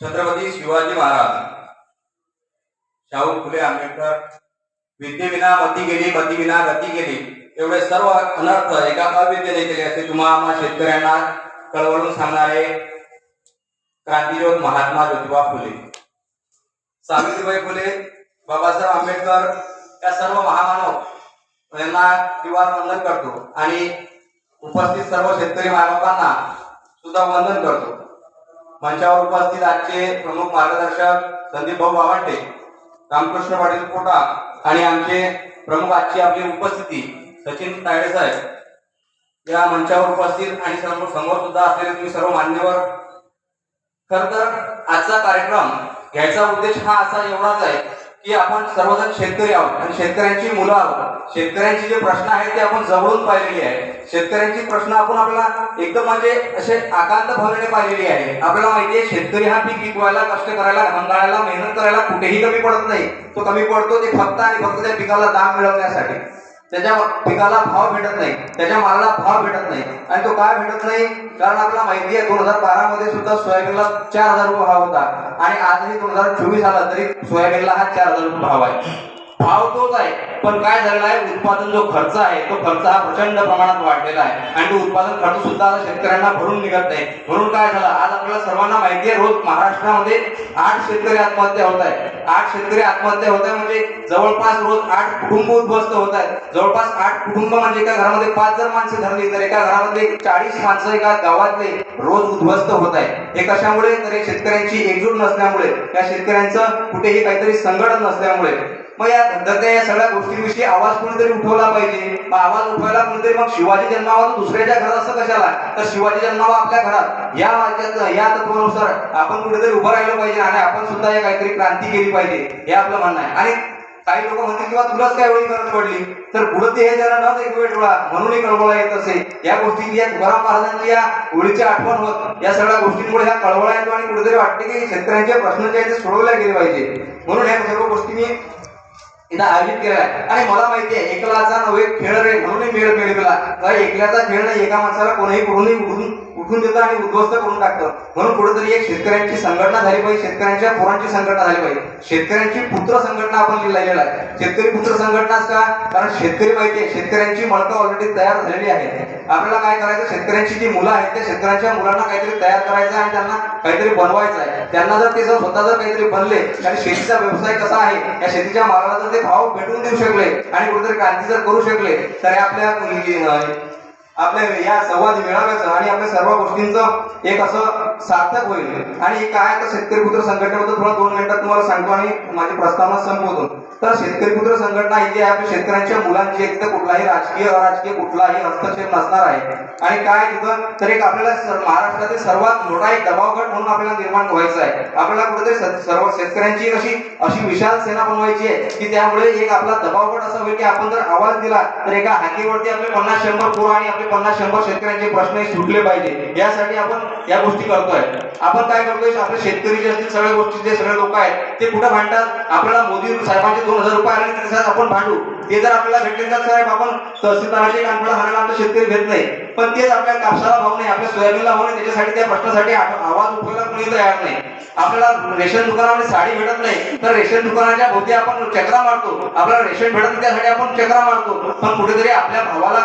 छत्रपती शिवाजी महाराज शाहू फुले आंबेडकर विद्येविना मती गेली मतीविना गती गेली एवढे सर्व अनर्थ एका अविद्येने केले असे तुम्हाला शेतकऱ्यांना कळवळून सांगणारे क्रांतीज्योत महात्मा ज्योतिबा फुले. सावित्रीबाई फुले बाबासाहेब आंबेडकर या सर्व महामानव यांना दिवार वंदन करतो आणि उपस्थित सर्व शेतकरी मानवांना सुद्धा वंदन करतो. मंचावर उपस्थित आजचे प्रमुख मार्गदर्शक संदीप भाऊ बावंटे रामकृष्ण पाटील कोटा आणि आमचे प्रमुख आजची आपली उपस्थिती सचिन तायडे साहेब. या मंचावर उपस्थित आणि समोर समोर सुद्धा असलेले तुम्ही सर्व मान्यवर. खर तर आजचा कार्यक्रम घ्यायचा उद्देश हा असा एवढाच आहे की आपण सर्वजण शेतकरी आहोत आणि शेतकऱ्यांची मुलं आहोत. शेतकऱ्यांचे जे प्रश्न आहेत ते आपण जवळून पाहिलेली आहे शेतकऱ्यांची प्रश्न आपण आपल्याला एकदम म्हणजे असे आकांत भावनेने पाहिलेली आहे आपल्याला माहिती आहे शेतकरी हा पीक पिकवायला कष्ट करायला घाम मेहनत करायला कुठेही कमी पडत नाही. तो कमी पडतो ते फक्त आणि फक्त त्या पिकाला दाम मिळवण्यासाठी. त्याच्या पिकाला भाव भेटत नाही त्याच्या मालाला भाव भेटत नाही. आणि तो काय भेटत नाही? कारण आपल्याला माहिती आहे दोन हजार बारा मध्ये सुद्धा सोयाबीनला चार हजार रुपये भाव होता. आणि आजही दोन हजार चोवीस आला तरी सोयाबीनला हा चार हजार रुपये भाव आहे. भाव तोच आहे पण काय झालेला आहे? उत्पादन जो खर्च आहे तो खर्च हा प्रचंड प्रमाणात वाढलेला आहे. आणि तो उत्पादन खर्च सुद्धा शेतकऱ्यांना भरून निघत नाही. म्हणून काय झालं? आज आपल्याला सर्वांना माहिती आहे रोज महाराष्ट्रामध्ये आठ शेतकरी आत्महत्या होत आहे आठ शेतकरी आत्महत्या होत आहे म्हणजे जवळपास रोज आठ कुटुंब उद्ध्वस्त होत आहेत. जवळपास आठ कुटुंब म्हणजे एका घरामध्ये पाच जर माणसं धरली तर एका घरामध्ये चाळीस माणसं एका गावातले रोज उद्ध्वस्त होत आहे हे कशामुळे? तर शेतकऱ्यांची एकजूट नसल्यामुळे. या शेतकऱ्यांचं कुठेही काहीतरी संघटन नसल्यामुळे. मग या धंद्याच्या या सगळ्या गोष्टींविषयी आवाज कोणीतरी उठवला पाहिजे? मग आवाज उठवायला कोणीतरी मग शिवाजी जन्मावा तर दुसऱ्याच्या घरात असं कशाला? तर शिवाजी जन्मावा आपल्या घरात. या या तत्वानुसार आपण कुठेतरी उभं राहिलं पाहिजे आणि आपण सुद्धा या काहीतरी क्रांती केली पाहिजे हे आपलं म्हणणं आहे. आणि काही लोक म्हणतील किंवा तुलाच काय एवढी गरज पडली? तर पुढे ते हे जरा न एक वेळ डोळा म्हणूनही कळवळा येत असे या गोष्टी या तुकाराम महाराजांची या होळीची आठवण होत या सगळ्या गोष्टींमुळे ह्या कळवळा येतो आणि कुठेतरी वाटते की शेतकऱ्यांचे प्रश्न जे आहेत ते सोडवले गेले पाहिजे. म्हणून या सर्व गोष्टी मी आयोजित केलेला आणि मला माहितीये एकलाचा नव्हे खेळ रे म्हणून मेळ मिळविला. एकल्याचा खेळ नाही एका माणसाला कोणीही कुठूनही उठून उठून देतं आणि उद्ध्वस्त करून टाकतं. म्हणून कुठेतरी एक शेतकऱ्यांची संघटना झाली पाहिजे शेतकऱ्यांच्या पोरांची संघटना झाली पाहिजे. शेतकऱ्यांची पुत्र संघटना आपण लिहिलेला आहे. शेतकरी पुत्र संघटनाच का? कारण शेतकरी माहिती आहे शेतकऱ्यांची मळकं ऑलरेडी तयार झालेली आहे आपल्याला काय करायचं? शेतकऱ्यांची जी मुलं आहेत त्या शेतकऱ्यांच्या मुलांना काहीतरी तयार करायचं आहे आणि त्यांना काहीतरी बनवायचं आहे. त्यांना जर ते जर स्वतः जर काहीतरी बनले आणि शेतीचा व्यवसाय कसा आहे या शेतीच्या मालाला जर ते भाव भेटून देऊ शकले आणि कुठेतरी क्रांती जर करू शकले तर आपल्या आपल्या या संवाद मेळाव्याचं आणि आपल्या सर्व गोष्टींचं एक असं सार्थक होईल. आणि काय तर शेतकरी पुत्र संघटनेबद्दल थोडं दोन मिनिटात तुम्हाला सांगतो आणि माझी प्रस्तावना संपवतो. तर शेतकरी पुत्र संघटना इथे आपल्या शेतकऱ्यांच्या मुलांची एक तर कुठलाही राजकीय अराजकीय कुठलाही हस्तक्षेप नसणार आहे. आणि काय तिथं? तर एक आपल्याला महाराष्ट्रातील सर्वात मोठा एक दबावगट म्हणून आपल्याला निर्माण व्हायचा आहे. आपल्याला कुठेतरी सर्व शेतकऱ्यांची अशी अशी विशाल सेना बनवायची आहे की त्यामुळे एक आपला दबावगट असा होईल की आपण जर आवाज दिला तर एका हाकीवरती आपले पन्नास शंभर पोरं आणि आपले पन्नास शंभर शेतकऱ्यांचे प्रश्न सुटले पाहिजे. यासाठी आपण या गोष्टी करतो करतोय. आपण काय करतोय? आपले शेतकरी जे असतील सगळ्या गोष्टी जे सगळे लोक आहेत ते कुठं भांडतात? आपल्याला मोदी साहेबांचे दोन हजार रुपये आले तरी आपण भांडू. ते जर आपल्याला भेटले तर साहेब आपण तहसीलदाराचे कानफळा हाणायला आमचे शेतकरी घेत नाही. पण तेच आपल्या कापसाला भाव नाही आपल्या सोयाबीनला भाव नाही त्याच्यासाठी त्या प्रश्नासाठी आवाज उठवायला कोणी तयार नाही. आपल्याला रेशन दुकानामध्ये साडी भेटत नाही तर रेशन दुकानाच्या भोवती आपण चक्रा मारतो. आपल्याला रेशन भेटत नाही त्यासाठी आपण चक्रा मारतो. पण कुठेतरी आपल्या भावाला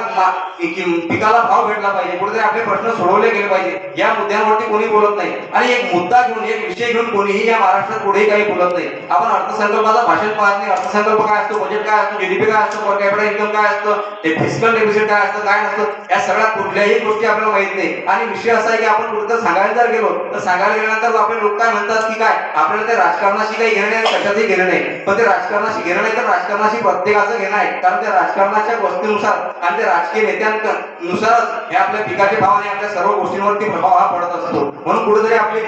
पिकाला भाव भेटला पाहिजे कुठेतरी आपले प्रश्न सोडवले गेले पाहिजे या मुद्द्यांवरती कोणी बोलत नाही. आणि एक मुद्दा घेऊन एक विषय घेऊन कोणीही या महाराष्ट्रात पुढेही काही बोलत नाही. आपण अर्थसंकल्पाचं भाषण पाहत नाही. अर्थसंकल्प काय असतो बजेट काय असतो जीडीपी काय असतो पर इन्कम काय असतं ते फिजिकल डेफिसिट काय असतं काय नसतं या सगळ्या कुठल्याही गोष्टी आपल्याला माहीत नाही. आणि विषय असा आहे की आपण कुठं सांगायला जर गेलो तर सांगायला गेल्यानंतर आपले लोक काय म्हणतात की काय? आपल्याला ते राजकारणाशी काही घेणं नाही कशाचंही घेणं नाही. पण ते राजकारणाशी घेणं नाही तर राजकारणाशी प्रत्येकाचं घेणं आहे. कारण त्या राजकारणाच्या गोष्टीनुसार आणि त्या राजकीय नेत्यांनुसारच हे आपल्या पिकाचे भाव आणि आपल्या सर्व गोष्टींवरती प्रभाव हा पडत असतो. म्हणून कुठेतरी आपले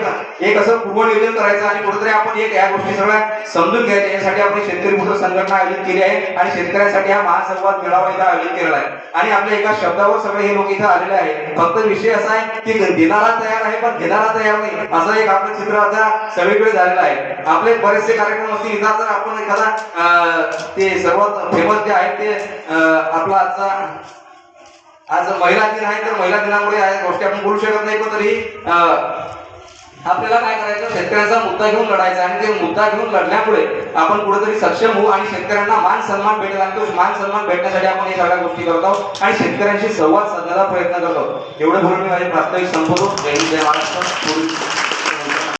एक असं पूर्वनियोजन करायचं आणि कुठेतरी आपण एक या गोष्टी सगळ्या समजून घ्यायच्या. यासाठी आपण शेतकरी पुत्र संघटना आयोजित केली आहे. आणि शेतकरी शेतकऱ्यांसाठी हा महासंवाद मेळावा इथं आयोजित केलेला आहे. आणि आपल्या एका शब्दावर सगळे हे लोक इथं आलेले आहेत. फक्त विषय असा आहे की देणारा तयार आहे पण घेणारा तयार नाही. असं एक आपलं चित्र आता सगळीकडे झालेलं आहे. आपले बरेचसे कार्यक्रम असतील. इथं जर आपण एखादा ते सर्वात फेमस जे आहे ते आपला आजचा आज महिला दिन आहे तर महिला दिनामुळे या गोष्टी आपण बोलू शकत नाही पण तरी अं, आपल्याला काय करायचं? शेतकऱ्यांचा मुद्दा घेऊन लढायचा आणि ते मुद्दा घेऊन लढण्यामुळे आपण कुठेतरी सक्षम होऊ आणि शेतकऱ्यांना मान सन्मान भेटेल आणि तो मान सन्मान भेटण्यासाठी आपण या सगळ्या गोष्टी करत आहोत आणि शेतकऱ्यांशी संवाद साधण्याचा प्रयत्न करत आहोत. एवढं बोलून मी माझे प्रास्ताविक संपवतो. जय हिंद जय महाराष्ट्र.